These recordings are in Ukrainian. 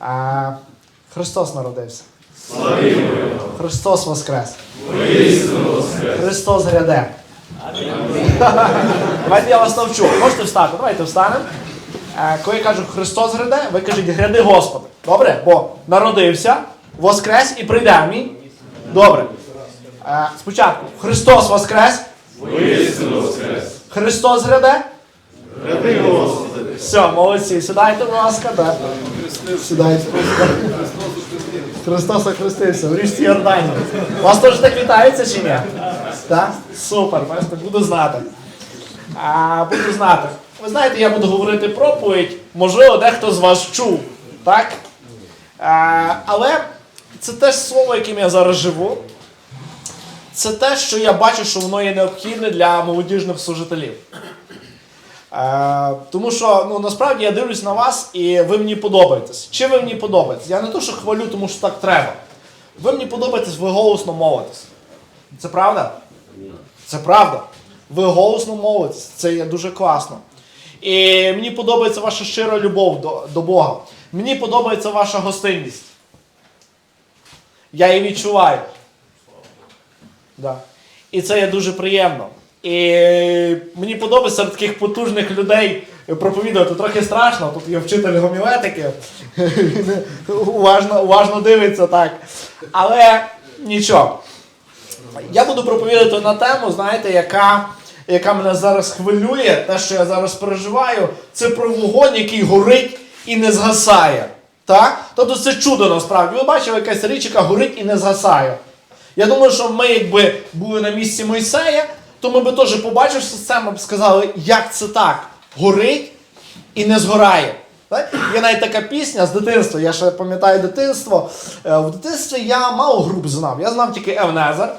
А, Христос народився. Христос Воскрес. Христос гряде. Давайте я вас навчу. Можете встати? Давайте встанемо. Е, Коли я кажу Христос гряде, ви кажіть гряди Господи. Добре? Бо народився, воскрес і прийде. Амінь. Добре. Е, Спочатку Христос Воскрес. Христос гряде. Все, молодці. Сідайте, будь ласка, да. Сідайте. Христос охрестився в річці Йордані. Вас теж так вітається чи ні? Так? Супер, бачите, буду знати. А, буду знати. Ви знаєте, я буду говорити проповідь, можливо, дехто з вас чув. Так? А, але це теж слово, яким я зараз живу. Це те, що я бачу, що воно є необхідне для молодіжних служителів. Е, тому що ну, насправді я дивлюсь на вас і ви мені подобаєтесь. Чи ви мені подобаєтесь? Я не то, що хвалю, тому що так треба. Ви мені подобаєтесь, ви голосно мовитесь. Це правда? Це правда. Ви голосно мовитесь. Це є дуже класно. І мені подобається ваша щира любов до, до Бога. Мені подобається ваша гостинність. Я її відчуваю. Да. І це є дуже приємно. І мені подобається серед таких потужних людей проповідувати. Трохи страшно, тут є вчитель гомілетики. Він уважно, уважно дивиться так. Але нічого. Я буду проповідати на тему, знаєте, яка, яка мене зараз хвилює, те, що я зараз переживаю, це про вогонь, який горить і не згасає. Так? Тобто це чудо насправді. Ви бачили якась річ, яка горить і не згасає. Я думаю, що ми, якби були на місці Мойсея, то ми би теж побачивши це, ми б сказали, як це так? Горить і не згорає. Так? Є навіть така пісня з дитинства. Я ще пам'ятаю дитинство. Е, В дитинстві я мало груп знав. Я знав тільки Евнезер.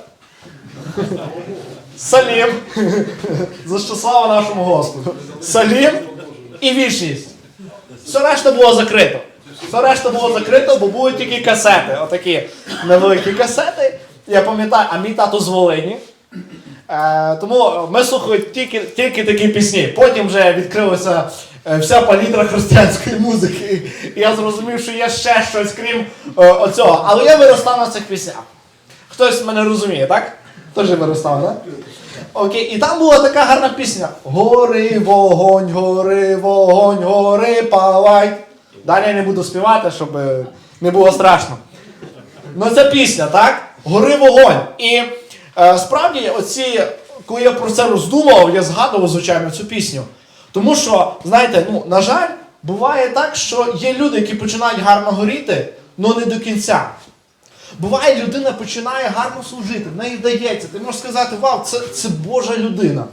Салім. За що слава нашому Господу. Салім і вічність. Все решта було закрито. Все решта було закрито, бо були тільки касети. Отакі невеликі касети. Я пам'ятаю, а мій тато з Волині. Е, тому ми слухали тільки, тільки такі пісні. Потім вже відкрилася е, вся палітра християнської музики. І я зрозумів, що є ще щось, крім е, оцього. Але я виростав на цих піснях. Хтось мене розуміє, так? Теж виростав, так? Окей, і там була така гарна пісня. Гори вогонь, гори вогонь, гори палай. Далі я не буду співати, щоб е, не було страшно. Ну це пісня, так? Гори вогонь. І е, справді, оці, коли я про це роздумував, я згадував, звичайно, цю пісню. Тому що, знаєте, ну, на жаль, буває так, що є люди, які починають гарно горіти, але не до кінця. Буває, людина починає гарно служити, в неї вдається. Ти можеш сказати, вау, це, це Божа людина.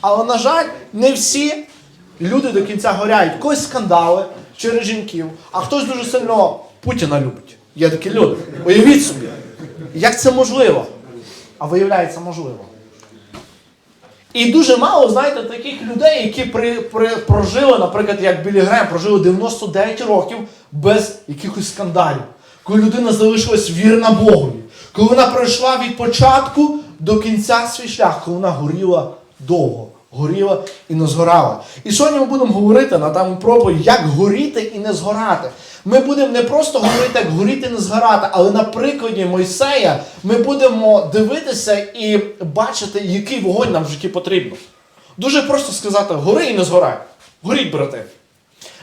Але, на жаль, не всі люди до кінця горяють. Когось скандали через жінків, а хтось дуже сильно Путіна любить. Є такі люди. Уявіть собі, як це можливо? А виявляється, можливо. І дуже мало, знаєте, таких людей, які при, при, прожили, наприклад, як Білі Грем, прожили 99 років без якихось скандалів. Коли людина залишилась вірна Богові, коли вона пройшла від початку до кінця свій шлях, коли вона горіла довго, горіла і не згорала. І сьогодні ми будемо говорити на тему проповідь, як горіти і не згорати. Ми будемо не просто говорити, як горіти не згорати, але на прикладі Мойсея ми будемо дивитися і бачити, який вогонь нам в житті потрібно. Дуже просто сказати, гори і не згорай. Горіть, брати.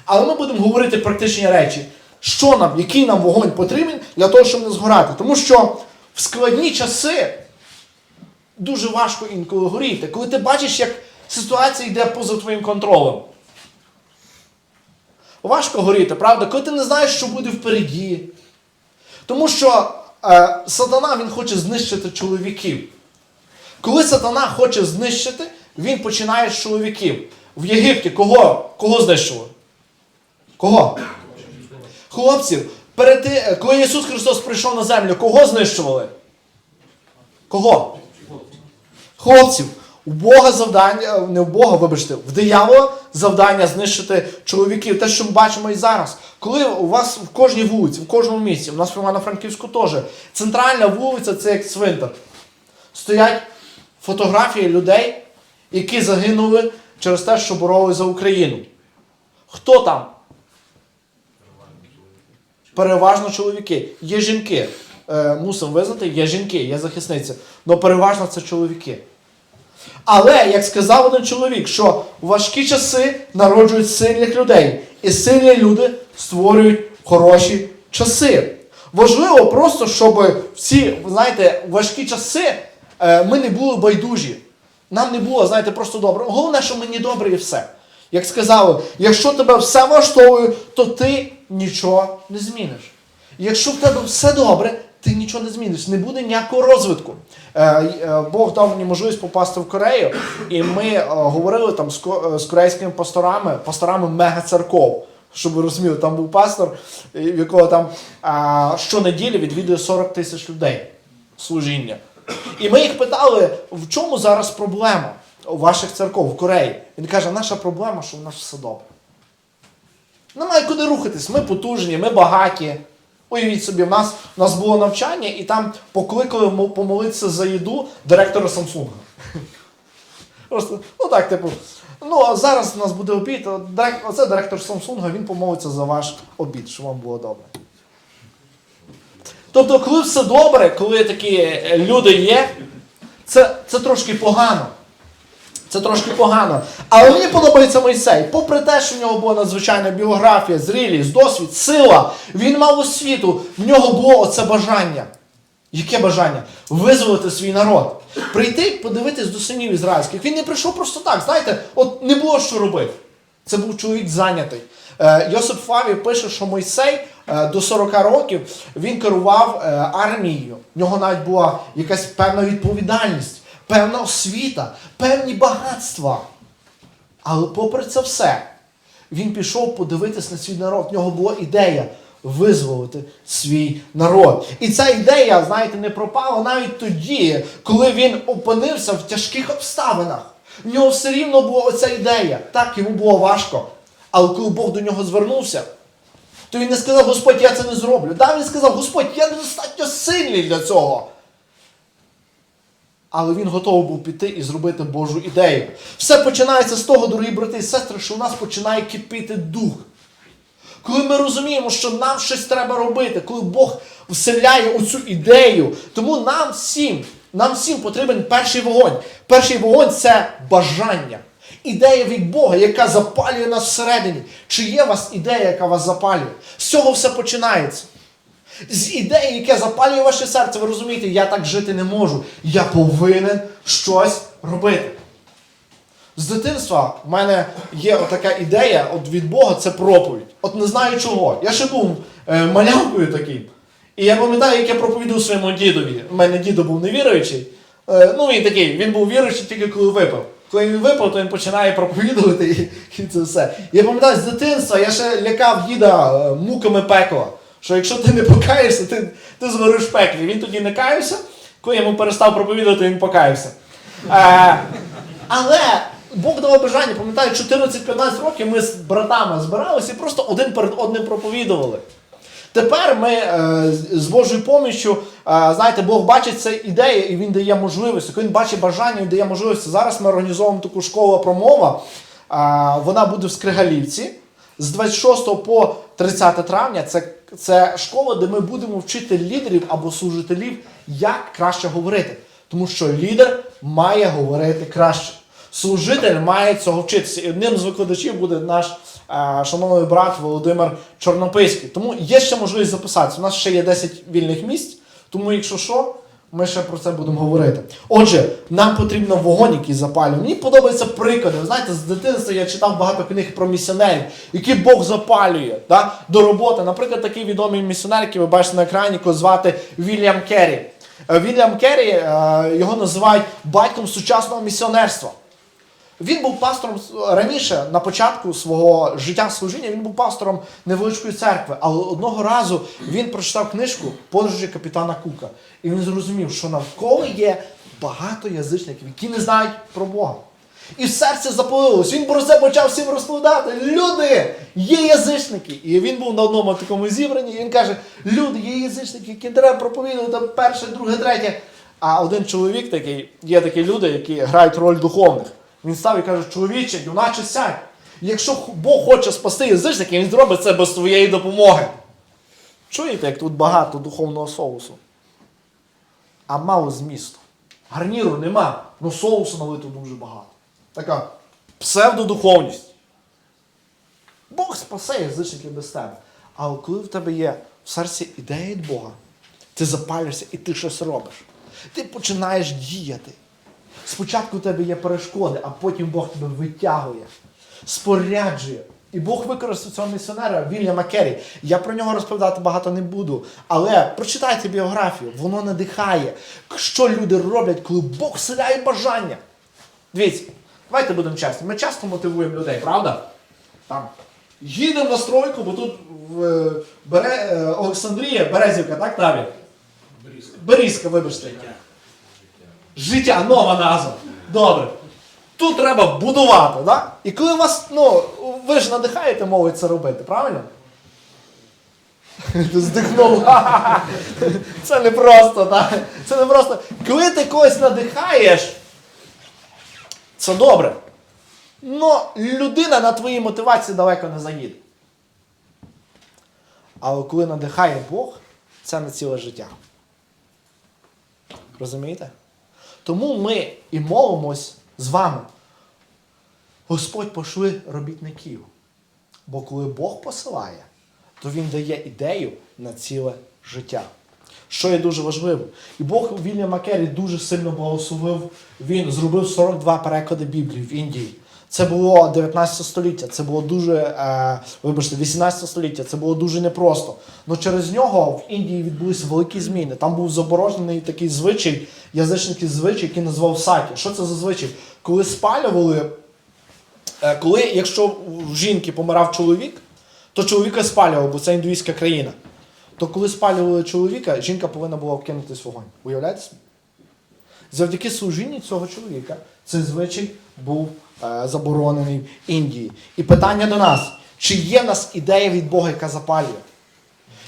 Але ми будемо говорити практичні речі, що нам, який нам вогонь потрібен для того, щоб не згорати. Тому що в складні часи дуже важко інколи горіти, коли ти бачиш, як ситуація йде поза твоїм контролем. Важко горіти, правда? Коли ти не знаєш, що буде впереді. Тому що е, сатана він хоче знищити чоловіків. Коли сатана хоче знищити, він починає з чоловіків. В Єгипті кого, кого знищували? Кого? Хлопців. Перед коли Ісус Христос прийшов на землю, кого знищували? Кого? Хлопців. У Бога завдання, не в Бога, вибачте, в диявола завдання знищити чоловіків. Те, що ми бачимо і зараз. Коли у вас в кожній вулиці, в кожному місці, у нас в Івано-Франківську теж, центральна вулиця це як цвинтар. Стоять фотографії людей, які загинули через те, що боролися за Україну. Хто там? Переважно чоловіки. Є жінки. Е, мусимо визнати, є жінки, є захисниці. Але переважно це чоловіки. Але, як сказав один чоловік, що в важкі часи народжують сильних людей, і сильні люди створюють хороші часи. Важливо просто, щоб в ці, ви знаєте, важкі часи е, ми не були байдужі. Нам не було, знаєте, просто добре. Головне, що мені добре і все. Як сказали, якщо тебе все влаштовує, то ти нічого не зміниш. Якщо в тебе все добре, ти нічого не зміниш, не буде ніякого розвитку. Е, е, Бог дав мені можливість попасти в Корею, і ми е, говорили там з, ко- з корейськими пасторами, пасторами мегацерков. Щоб ви розуміли, там був пастор, в якого там щонеділі відвідує 40 тисяч людей служіння. І ми їх питали, в чому зараз проблема у ваших церков в Кореї. Він каже, наша проблема, що в нас все добре. Немає куди рухатись. Ми потужні, ми багаті. Уявіть собі, в нас, в нас було навчання, і там покликали помолитися за їду директора Samsung. Просто, ну так, типу. Ну, а зараз у нас буде обід. Оце директор Samsung, він помолиться за ваш обід, щоб вам було добре. Тобто, коли все добре, коли такі е, люди є, це, це трошки погано. Це трошки погано. Але мені подобається Мойсей. Попри те, що в нього була надзвичайна біографія, зрілість, досвід, сила, він мав освіту, в нього було оце бажання. Яке бажання? Визволити свій народ. Прийти подивитись до синів ізраїльських. Він не прийшов просто так. Знаєте, от не було що робити. Це був чоловік зайнятий. Е, Йосип Фаві пише, що Мойсей е, до 40 років він керував е, армією. В нього навіть була якась певна відповідальність, певна освіта, певні багатства. Але попри це все, він пішов подивитись на свій народ. В нього була ідея визволити свій народ. І ця ідея, знаєте, не пропала навіть тоді, коли він опинився в тяжких обставинах. В нього все рівно була оця ідея. Так, йому було важко. Але коли Бог до нього звернувся, то він не сказав, Господь, я це не зроблю. Да, він сказав, Господь, я недостатньо сильний для цього. Але він готовий був піти і зробити Божу ідею. Все починається з того, дорогі брати і сестри, що у нас починає кипіти дух. Коли ми розуміємо, що нам щось треба робити, коли Бог вселяє оцю ідею, тому нам всім, нам всім потрібен перший вогонь. Перший вогонь це бажання. Ідея від Бога, яка запалює нас всередині. Чи є у вас ідея, яка вас запалює? З цього все починається. З ідеї, яке запалює ваше серце, ви розумієте, я так жити не можу. Я повинен щось робити. З дитинства в мене є така ідея от від Бога це проповідь. От не знаю чого. Я ще був е, малявкою таким. І я пам'ятаю, як я проповідав своєму дідові. У мене дідо був невіруючий. Е, ну він такий, він був віруючий тільки коли випив. Коли він випив, то він починає проповідувати і, і це все. Я пам'ятаю, з дитинства я ще лякав діда е, муками пекла. Що якщо ти не покаєшся, ти, ти згориш в пеклі. Він тоді не каявся, коли йому перестав проповідувати, він покаявся. Е, але Бог дав бажання, пам'ятаю, 14-15 років ми з братами збиралися і просто один перед одним проповідували. Тепер ми е, з- Божою поміччю, е, знаєте, Бог бачить це ідея і Він дає можливості. Він бачить бажання, він дає можливості. Зараз ми організовуємо таку школу промова. Е, вона буде в Скригалівці з 26 по 30 травня. Це, це школа, де ми будемо вчити лідерів або служителів, як краще говорити. Тому що лідер має говорити краще. Служитель має цього вчитися. І одним з викладачів буде наш е, шановний брат Володимир Чорнописький. Тому є ще можливість записатися. У нас ще є 10 вільних місць, тому якщо що, ми ще про це будемо говорити. Отже, нам потрібно вогонь, який запалює. Мені подобаються приклади. Ви знаєте, з дитинства я читав багато книг про місіонерів, які Бог запалює да, до роботи. Наприклад, такий відомий місіонер, який ви бачите на екрані, якого звати Вільям Керрі. Е, Вільям Керрі, е, його називають батьком сучасного місіонерства. Він був пастором раніше, на початку свого життя служіння, він був пастором невеличкої церкви. Але одного разу він прочитав книжку подорожі капітана Кука. І він зрозумів, що навколо є багато язичників, які не знають про Бога. І в серці запалилось. Він про це почав всім розповідати. Люди, є язичники. І він був на одному такому зібранні, і він каже: люди, є язичники, які треба проповідувати перше, друге, третє. А один чоловік такий, є такі люди, які грають роль духовних. Він став і каже, чоловіче, юначе сядь. Якщо Бог хоче спасти язичників, він зробить це без твоєї допомоги. Чуєте, як тут багато духовного соусу? А мало змісту. Гарніру нема, але соусу налито дуже багато. Така псевдодуховність. Бог спасе язичників без тебе. Але коли в тебе є в серці ідея від Бога, ти запалюєшся і ти щось робиш. Ти починаєш діяти. Спочатку у тебе є перешкоди, а потім Бог тебе витягує, споряджує. І Бог використав цього місіонера Вільяма Керрі. Я про нього розповідати багато не буду. Але прочитайте біографію, воно надихає, що люди роблять, коли Бог вселяє бажання. Дивіться, давайте будемо чесні. Ми часто мотивуємо людей, правда? Там. Їдемо на стройку, бо тут в е, Бере, е, Олександрія, Березівка, так, Таві? Берізка. Берізка, вибачте. Життя, нова назва. Добре. Тут треба будувати, так? І коли вас, ну, ви ж надихаєте молодь це робити, правильно? Здихнув. Це не просто, так? Це не просто. Коли ти когось надихаєш, це добре. Но людина на твоїй мотивації далеко не заїде. Але коли надихає Бог, це на ціле життя. Розумієте? Тому ми і молимось з вами. Господь пошли робітників. Бо коли Бог посилає, то Він дає ідею на ціле життя. Що є дуже важливо. І Бог Вільям Макері дуже сильно благословив. Він зробив 42 переклади Біблії в Індії. Це було 19 століття, це було дуже, е, вибачте, 18 століття, це було дуже непросто. Але через нього в Індії відбулися великі зміни. Там був заборонений такий звичай, язичницький звичай, який назвав саті. Що це за звичай? Коли спалювали, е, коли, якщо в жінки помирав чоловік, то чоловіка спалював, бо це індуїзька країна. То коли спалювали чоловіка, жінка повинна була вкинутись вогонь. Уявляєте? Завдяки служінню цього чоловіка цей звичай був заборонений в Індії. І питання до нас: чи є в нас ідея від Бога, яка запалює?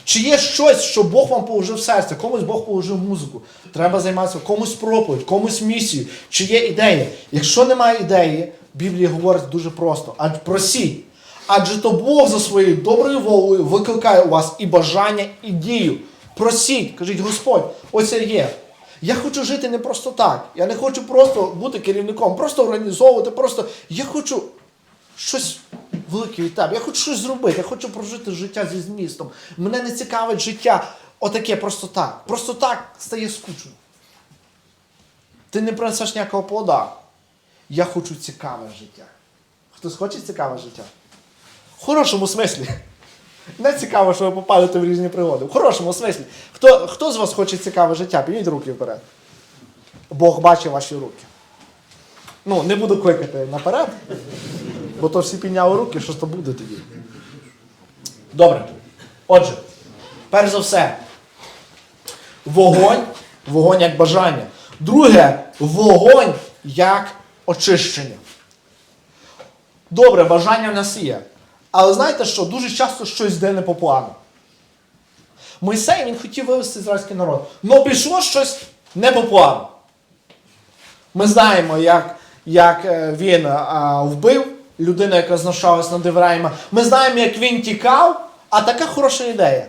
Чи є щось, що Бог вам положив в серце, комусь Бог положив музику, треба займатися комусь проповідь, комусь місію. Чи є ідея? Якщо немає ідеї, Біблія говорить дуже просто: адже просіть. Адже то Бог за своєю доброю волею викликає у вас і бажання, і дію. Просіть, кажіть, Господь, ось я є. Я хочу жити не просто так. Я не хочу просто бути керівником, просто організовувати, просто я хочу щось велике від тебе. Я хочу щось зробити, я хочу прожити життя зі змістом. Мене не цікавить життя отаке просто так. Просто так стає скучно. Ти не принесеш ніякого плода. Я хочу цікаве життя. Хтось хоче цікаве життя? В хорошому смислі. Не цікаво, що ви попадете в різні пригоди. В хорошому смислі. Хто, хто з вас хоче цікаве життя? Підніть руки вперед. Бог бачить ваші руки. Ну, не буду кликати наперед, бо то всі підняли руки, що ж то буде тоді. Добре. Отже, перш за все, вогонь, вогонь як бажання. Друге, вогонь як очищення. Добре, бажання в нас є. Але знаєте що? Дуже часто щось йде не по плану. Мойсей він хотів вивести ізраїльський народ. але пішло щось не по плану. Ми знаємо, як, як е, він а, вбив людину, яка знущалась над Євреями. Ми знаємо, як він тікав, а така хороша ідея.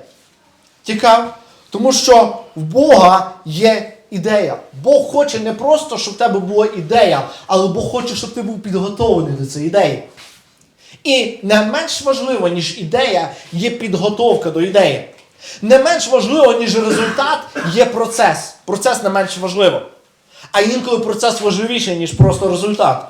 Тікав. Тому що в Бога є ідея. Бог хоче не просто, щоб в тебе була ідея, але Бог хоче, щоб ти був підготовлений до цієї ідеї. І не менш важливо, ніж ідея, є підготовка до ідеї. Не менш важливо, ніж результат, є процес. Процес не менш важливо. А інколи процес важливіший, ніж просто результат.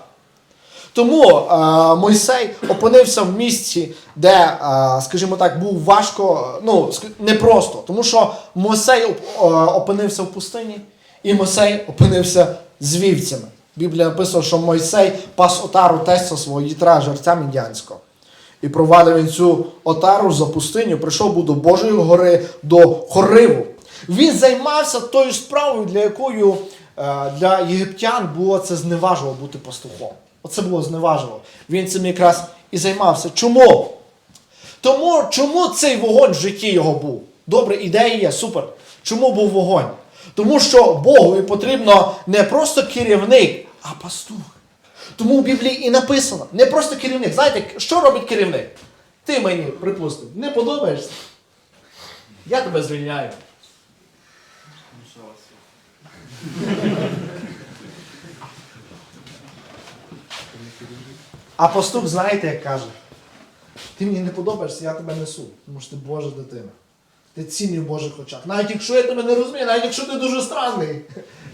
Тому е, Мойсей опинився в місці, де, е, скажімо так, був важко, ну, непросто. Тому що Мойсей е, опинився в пустині, і Мойсей опинився з вівцями. Біблія написана, що Мойсей пас отару тестя свого їтра жерця мідянського. І провадив він цю отару за пустиню, прийшов був до Божої гори, до Хориву. Він займався тою справою, для якою е, для єгиптян було це зневажливо бути пастухом. Оце було зневажливо. Він цим якраз і займався. Чому? Тому чому цей вогонь в житті його був? Добре, ідея є, супер. Чому був вогонь? Тому що Богові потрібно не просто керівник, а пастух. Тому в Біблії і написано, не просто керівник. Знаєте, що робить керівник? Ти мені, припустимо, не подобаєшся. Я тебе звільняю. А пастух, знаєте, як каже, ти мені не подобаєшся, я тебе несу, тому що ти Божа дитина. Ти цінний в Божих очах. Навіть якщо я тебе не розумію, навіть якщо ти дуже странний,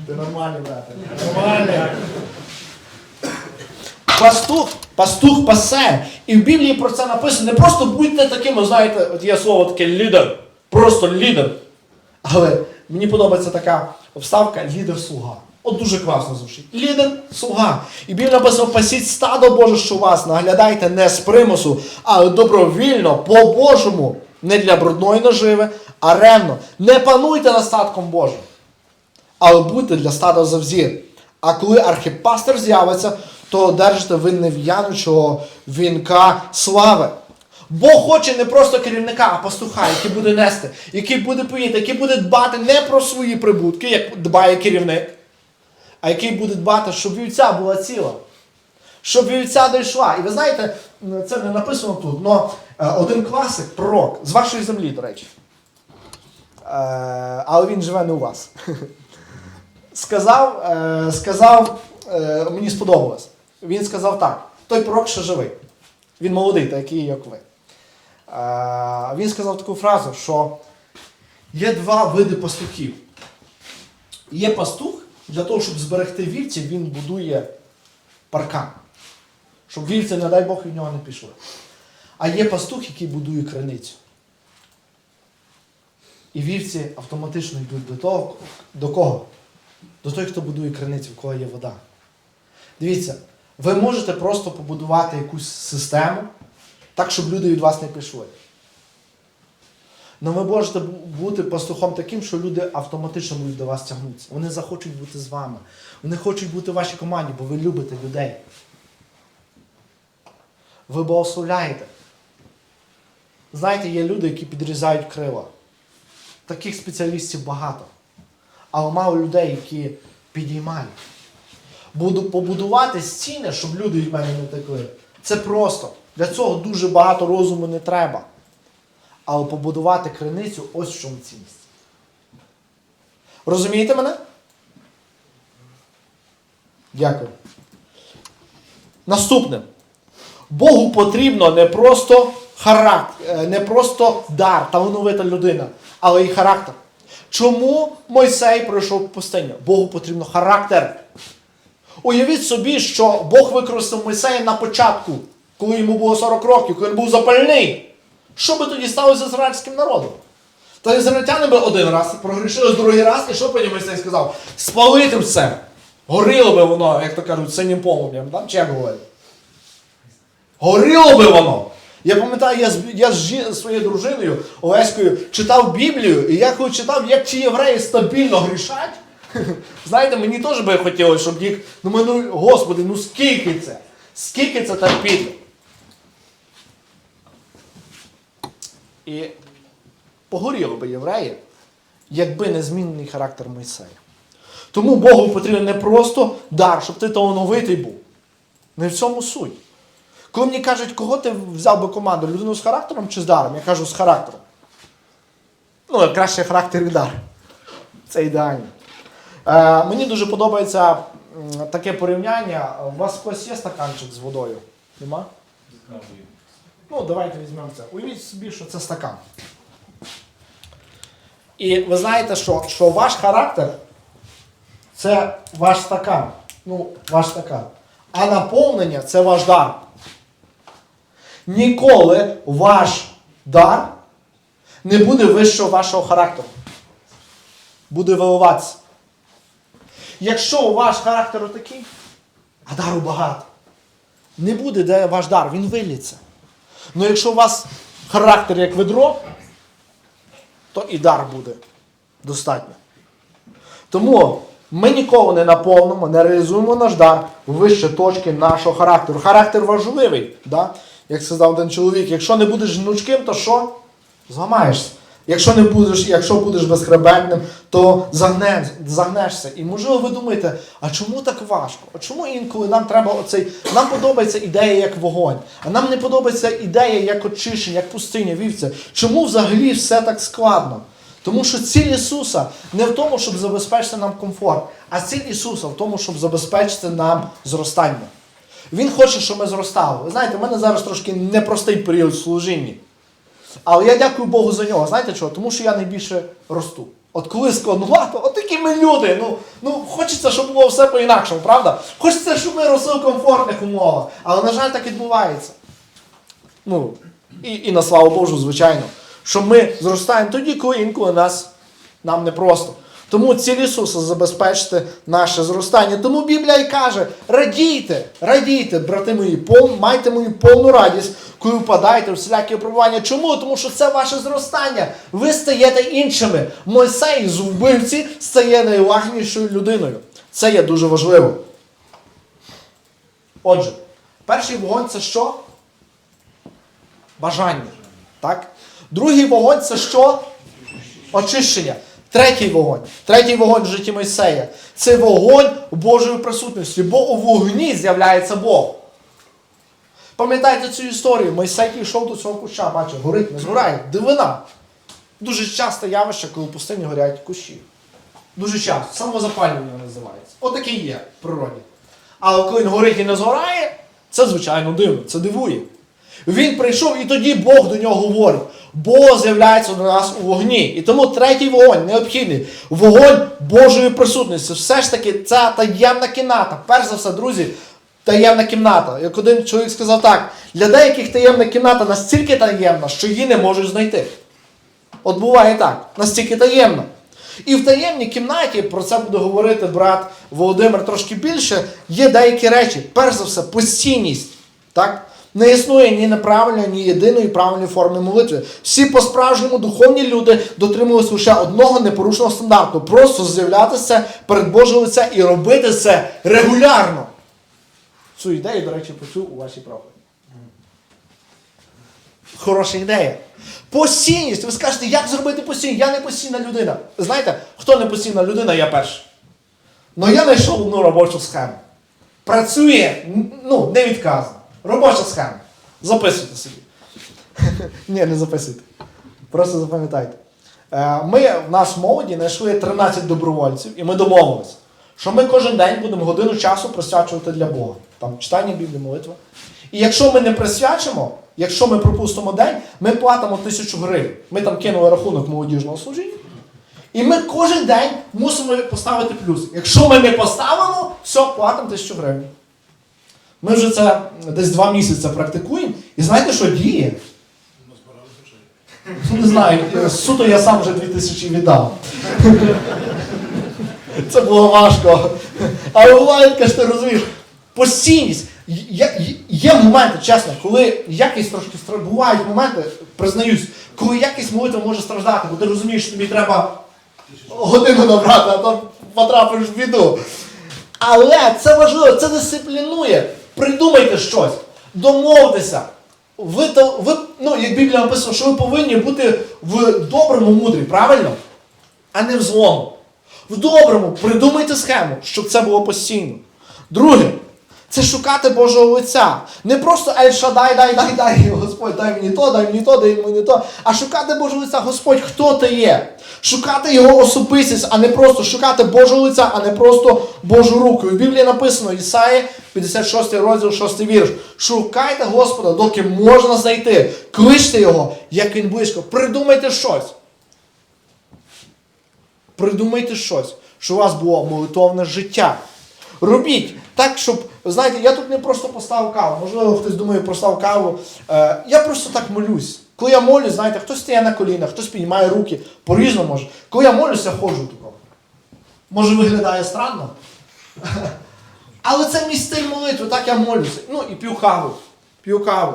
ти нормальний, брате. Нормальний. Пастух, пастух пасе. І в Біблії про це написано. Не просто будьте такими, знаєте, от є слово таке лідер. Просто лідер. Але мені подобається така вставка лідер-слуга. От дуже класно звучить. Лідер-слуга. І Біблія написано, пасіть стадо Боже, що вас, наглядайте не з примусу, а добровільно, по-божому, не для брудної наживи, а ревно. Не пануйте над статком Божим але будьте для стада за взір. А коли архіпастер з'явиться, то одержите ви нев'янучого вінка слави. Бог хоче не просто керівника, а пастуха, який буде нести, який буде поїти, який буде дбати не про свої прибутки, як дбає керівник, а який буде дбати, щоб вівця була ціла. Щоб вівця дійшла. І ви знаєте, це не написано тут, але один класик, пророк, з вашої землі, до речі. Е, але він живе не у вас. сказав, е, сказав е, мені сподобалось. Він сказав так: той пророк ще живий. Він молодий, такий, як ви. Е, він сказав таку фразу, що є два види пастухів. Є пастух, для того, щоб зберегти вівці, він будує паркан. Щоб вівці, не дай Бог, від нього не пішли. А є пастух, який будує криницю. І вівці автоматично йдуть до того, до кого? До той, хто будує криницю, в кого є вода. Дивіться, ви можете просто побудувати якусь систему, так, щоб люди від вас не пішли. Але ви можете бути пастухом таким, що люди автоматично будуть до вас тягнутися. Вони захочуть бути з вами. Вони хочуть бути в вашій команді, бо ви любите людей. Ви благословляєте. Знаєте, є люди, які підрізають крила. Таких спеціалістів багато. Але мало людей, які підіймають. Буду побудувати стіни, щоб люди від мене не текли. Це просто. Для цього дуже багато розуму не треба. Але побудувати криницю ось в чому цінність. Розумієте мене? Дякую. Наступне. Богу потрібно не просто характер, не просто дар, талановита людина, але й характер. Чому Мойсей пройшов пустиню? Богу потрібно характер. Уявіть собі, що Бог використав Мойсея на початку, коли йому було 40 років, коли він був запальний. Що би тоді сталося з ізраїльським народом? Та ізраїльтяни би один раз прогрішили другий раз, і що потім Мойсей сказав? Спалити все. Горіло би воно, як то кажуть, синім полум'ям, чи як говорять? Горіло би воно. Я пам'ятаю, я з, я з своєю дружиною Олеською читав Біблію, і я коли читав, як ті євреї стабільно грішать. Знаєте, мені теж би хотілося, щоб їх. Ну, ми, ну, Господи, ну скільки це? Скільки це терпіти? І погоріли би євреї, якби не змінений характер Мойсея. Тому Богу потрібен не просто дар, щоб ти талановитий був. Не в цьому суть. Коли мені кажуть, кого ти взяв би команду, людину з характером чи з даром, я кажу з характером. Ну, краще характер і дар. Це ідеально. Е, мені дуже подобається таке порівняння. У вас хтось є стаканчик з водою? Нема? Ну, давайте візьмемо це. Уявіть собі, що це стакан. І ви знаєте, що, що ваш характер це ваш стакан. Ну, ваш стакан. А наповнення це ваш дар. Ніколи ваш дар не буде вищого вашого характеру. Буде виливатися. Якщо ваш характер отакий, а дару багато, не буде де ваш дар, він виліться. Ну якщо у вас характер як ведро, то і дар буде достатньо. Тому ми ніколи не наповнимо, не реалізуємо наш дар вище точки нашого характеру. Характер важливий. Да? Як сказав один чоловік, якщо не будеш гнучким, то що? Зламаєшся. Якщо не будеш, якщо будеш безхребетним, то загнеш, загнешся. І можливо ви думаєте, а чому так важко? А чому інколи нам треба оцей. Нам подобається ідея як вогонь, а нам не подобається ідея як очищення, як пустиня, вівця. Чому взагалі все так складно? Тому що ціль Ісуса не в тому, щоб забезпечити нам комфорт, а ціль Ісуса в тому, щоб забезпечити нам зростання. Він хоче, щоб ми зростали. Ви знаєте, в мене зараз трошки непростий період в служінні. Але я дякую Богу за нього. Знаєте чого? Тому що я найбільше росту. От коли складновато, от такі ми люди. Ну, ну хочеться, щоб було все по-інакшому, правда? Хочеться, щоб ми росли в комфортних умовах. Але, на жаль, так відбувається. Ну, і, і на славу Божу, звичайно. Що ми зростаємо тоді, коли інколи нас нам непросто. Тому ціль Ісуса забезпечити наше зростання. Тому Біблія і каже: радійте, радійте, брати мої, пов... майте мою повну радість, коли впадаєте в всілякі випробування. Чому? Тому що це ваше зростання. Ви стаєте іншими. Мойсей з вбивці стає найлагнішою людиною. Це є дуже важливо. Отже, перший вогонь це що? Бажання. Так? Другий вогонь це що? Очищення. Третій вогонь. Третій вогонь в житті Мойсея. Це вогонь Божої присутності, бо у вогні з'являється Бог. Пам'ятаєте цю історію? Мойсей йшов до цього куща, бачив, горить, не згорає. Дивина. Дуже часто явище, коли в пустині горять кущі. Дуже часто. Самозапалювання називається. Отаке є в природі. Але коли він горить і не згорає, це звичайно дивно, це дивує. Він прийшов і тоді Бог до нього говорить. Бог з'являється до нас у вогні. І тому третій вогонь необхідний. Вогонь Божої присутності. Все ж таки, ця таємна кімната. Перш за все, друзі, таємна кімната. Як один чоловік сказав так, для деяких таємна кімната настільки таємна, що її не можуть знайти. От буває так, настільки таємно. І в таємній кімнаті, про це буде говорити брат Володимир трошки більше, є деякі речі. Перш за все, постійність. Так? Не існує ні неправильної, ні єдиної правильної форми молитви. Всі по-справжньому духовні люди дотримуються лише одного непорушного стандарту. Просто з'являтися перед Божого лиця і робити це регулярно. Цю ідею, до речі, почув у вашій проповіді. Хороша ідея. Постійність. Ви скажете, як зробити постійність? Я не постійна людина. Знаєте, хто не постійна людина, я перший. Ну я знайшов одну робочу схему. Працює, ну, невідказно. Робоча схема. Записуйте собі. Ні, не записуйте. Просто запам'ятайте. Е, Ми в нас в молоді знайшли 13 добровольців, і ми домовилися, що ми кожен день будемо годину часу присвячувати для Бога. Там читання Біблії, молитва. І якщо ми не присвячимо, якщо ми пропустимо день, ми платимо тисячу гривень. Ми там кинули рахунок молодіжного служіння. І ми кожен день мусимо поставити плюс. Якщо ми не поставимо, все, платимо тисячу гривень. Ми вже це десь два місяці практикуємо. І знаєте, що діє? Ну, Не знаю, суто я сам вже 2000 віддав. Це було важко. Але буває, що ти розумієш, постійність. Є, моменти, чесно, коли якість трошки стра- бувають моменти, признаюсь, коли якість молитви може страждати, бо ти розумієш, що тобі треба годину набрати, а то потрапиш в біду. Але це важливо, це дисциплінує. Придумайте щось, домовтеся. Ви, ви, ну, як Біблія написано, що ви повинні бути в доброму мудрі, правильно? А не в злому. В доброму придумайте схему, щоб це було постійно. Друге, це шукати Божого лиця. Не просто Ель Шадай, дай, дай, дай, Господь, дай мені то, дай мені то, дай мені то. А шукати Божого лиця, Господь, хто ти є? Шукати його особистість, а не просто шукати Божого лиця, а не просто Божу руку. І в Біблії написано Ісаї, 56 розділ, 6 вірш. Шукайте Господа, доки можна знайти. Кличте його, як він близько. Придумайте щось. Придумайте щось, що у вас було молитовне життя. Робіть так, щоб, знаєте, я тут не просто поставив каву. Можливо, хтось думає, постав каву. Е, я просто так молюсь. Коли я молюсь, знаєте, хтось стає на колінах, хтось піднімає руки, по-різному може. Коли я молюся, ходжу такого. Може, виглядає странно. Але це мій стиль молитви, так я молюся. Ну і п'ю каву. П'ю каву.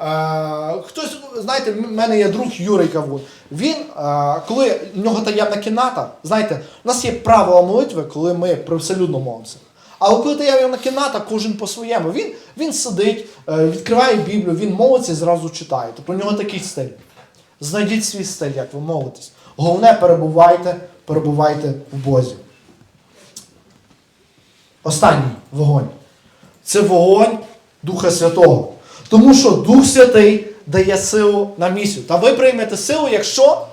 Е, хтось, знаєте, в мене є друг Юрій Кавун. Він, е, коли в нього таємна кімната, знаєте, у нас є правила молитви, коли ми привселюдно молимося. Але коли таємна кімната, кожен по-своєму. Він, він сидить, е, відкриває Біблію, він молиться і зразу читає. Тобто у нього такий стиль. Знайдіть свій стиль, як ви молитесь. Головне, перебувайте, перебувайте в Бозі. Останній вогонь. Це вогонь Духа Святого. Тому що Дух Святий дає силу на місію. Та ви приймете силу, якщо,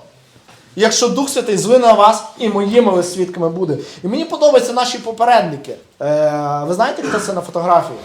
якщо Дух Святий звине на вас і моїми ви свідками буде. І мені подобаються наші попередники. Е, ви знаєте, хто це на фотографії?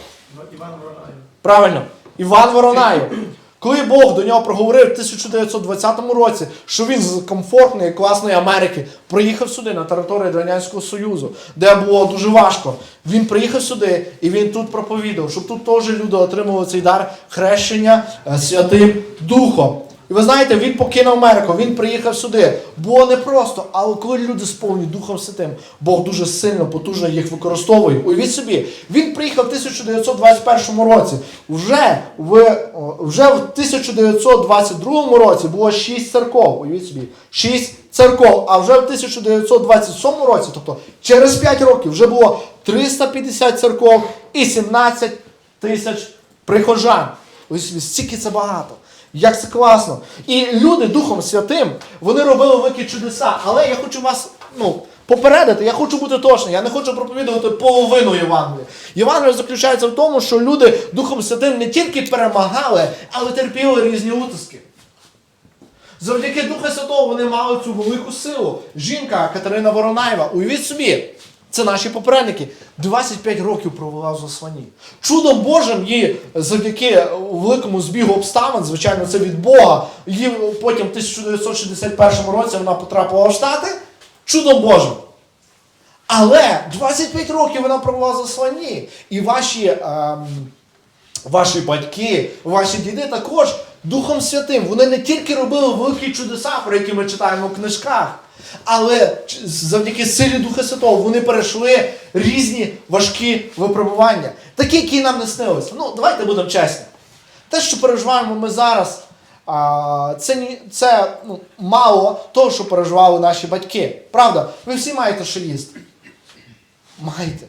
Іван Воронай. Правильно, Іван Воронаєв. Коли Бог до нього проговорив в 1920 році, що він з комфортної, класної Америки приїхав сюди на територію Радянського Союзу, де було дуже важко. Він приїхав сюди і він тут проповідав, щоб тут теж люди отримували цей дар хрещення е, Святим Духом. І ви знаєте, він покинув Америку, він приїхав сюди. Було непросто, але коли люди сповнені Духом Святим, Бог дуже сильно, потужно їх використовує. Уявіть собі, він приїхав в 1921 році. Вже в, вже в 1922 році було 6 церков. Уявіть собі, 6 церков. А вже в 1927 році, тобто через 5 років, вже було 350 церков і 17 тисяч прихожан. Ось собі, стільки це багато. Як це класно. І люди Духом Святим, вони робили великі чудеса. Але я хочу вас ну, попередити, я хочу бути точним, я не хочу проповідувати половину Євангелія. Євангелія заключається в тому, що люди Духом Святим не тільки перемагали, але терпіли різні утиски. Завдяки Духа Святого вони мали цю велику силу. Жінка Катерина Воронаєва, уявіть собі, це наші попередники. 25 років провела в засланні. Чудом Божим її завдяки великому збігу обставин, звичайно, це від Бога. Її потім в 1961 році вона потрапила в Штати. Чудом Божим. Але 25 років вона провела в засланні. І ваші. ем, ваші батьки, ваші діди також Духом Святим. Вони не тільки робили великі чудеса, про які ми читаємо в книжках, але завдяки силі Духа Святого вони перейшли різні важкі випробування, такі, які нам не снилися. Ну, давайте будемо чесні. Те, що переживаємо ми зараз, це, це ну, мало того, що переживали наші батьки. Правда, ви всі маєте що їсти. Маєте.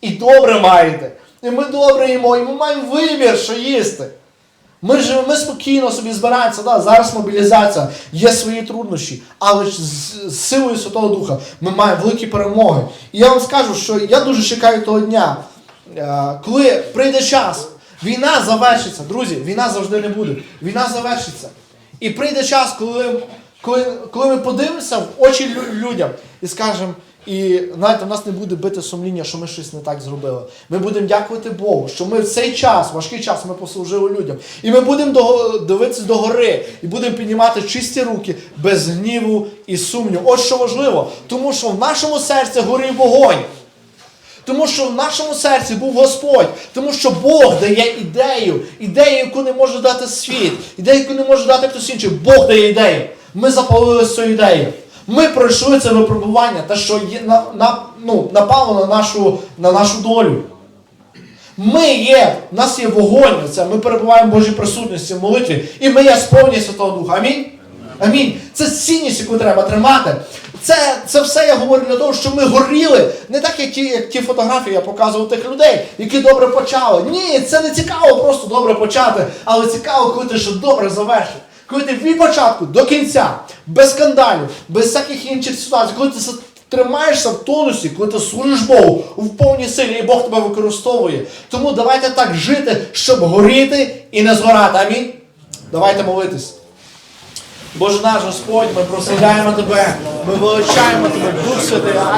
І добре маєте. І ми добре їмо, і ми маємо вибір, що їсти. Ми живемо, ми спокійно собі збираємося. Да, зараз мобілізація, є свої труднощі, але ж з, з силою Святого Духа ми маємо великі перемоги. І я вам скажу, що я дуже чекаю того дня, е, коли прийде час, війна завершиться. Друзі, війна завжди не буде. Війна завершиться. І прийде час, коли, коли, коли ми подивимося в очі людям і скажемо, і знаєте, в нас не буде бити сумління, що ми щось не так зробили. Ми будемо дякувати Богу, що ми в цей час, важкий час, ми послужили людям. І ми будемо дивитися до гори і будемо піднімати чисті руки без гніву і сумніву. Ось що важливо, тому що в нашому серці горів вогонь. Тому що в нашому серці був Господь, тому що Бог дає ідею, ідею, яку не може дати світ, ідею, яку не може дати хтось інший. Бог дає ідею. Ми запалили цю ідею. Ми пройшли це випробування, те, що є, на, на, ну, напало на нашу, на нашу долю. Ми є, в нас є вогонь, це, ми перебуваємо в Божій присутності в молитві, і ми є сповнені Святого Духа. Амінь. Амінь. Це цінність, яку треба тримати. Це, це все я говорю для того, щоб ми горіли. Не так, як ті, як ті фотографії я показував тих людей, які добре почали. Ні, це не цікаво просто добре почати, але цікаво, коли ти ще добре завершив. Коли ти від початку до кінця, без скандалів, без всяких інших ситуацій, коли ти тримаєшся в тонусі, коли ти служиш Богу в повній силі, і Бог тебе використовує. Тому давайте так жити, щоб горіти і не згорати. Амінь. Давайте молитись. Боже наш Господь, ми прославляємо Тебе, ми величаємо Тебе, Дух Святий.